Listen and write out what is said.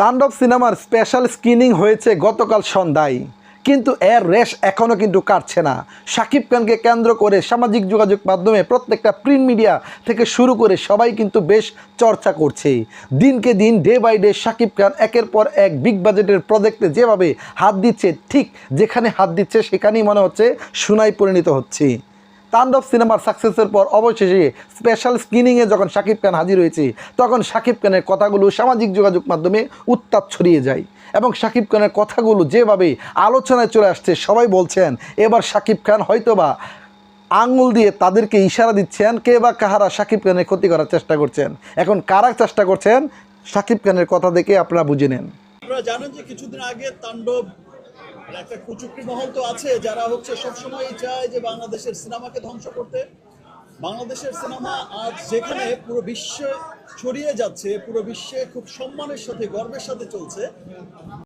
তাণ্ডব সিনেমার special screening হয়েছে গতকাল সন্ধ্যায়। কিন্তু এর রেশ এখনও কিন্তু কাটছে না। শাকিব খানকে কেন্দ্র করে সামাজিক যোগাযোগ মাধ্যমে প্রত্যেকটা প্রিন্ট মিডিয়া থেকে শুরু করে সবাই কিন্তু বেশ চর্চা করছে। দিনকে দিন, day by day Shakib Khan একের পর এক বিগ বাজেটের প্রজেক্টে যেভাবে হাত দিচ্ছে, ঠিক যেখানে হাত দিচ্ছে সেখানেই মনে হচ্ছে সোনায় পরিণত হচ্ছে। তাণ্ডব সিনেমার সাকসেসের পর অবশেষে স্পেশাল স্ক্রিনিংয়ে যখন শাকিব খান হাজির হয়েছে, তখন শাকিব খানের কথাগুলো সামাজিক যোগাযোগ মাধ্যমে উত্তাপ ছড়িয়ে যায় এবং শাকিব খানের কথাগুলো যেভাবে আলোচনায় চলে আসছে, সবাই বলছেন, এবার শাকিব খান হয়তোবা আঙুল দিয়ে তাদেরকে ইশারা দিচ্ছেন, কে বা কাহারা শাকিব খানের ক্ষতি করার চেষ্টা করছেন। এখন কারা চেষ্টা করছেন? শাকিব খানের কথা দেখে আপনারা বুঝে নেন। আপনারা জানেন যে কিছুদিন আগে তাণ্ডব একটা কুচুকরি মহল তো আছে, যারা হচ্ছে সবসময় চায় যে বাংলাদেশের সিনেমাকে ধ্বংস করতে। বাংলাদেশের সিনেমা আজ যেখানে পুরো বিশ্বে ছড়িয়ে যাচ্ছে, পুরো বিশ্বে খুব সম্মানের সাথে, গর্বের সাথে চলছে।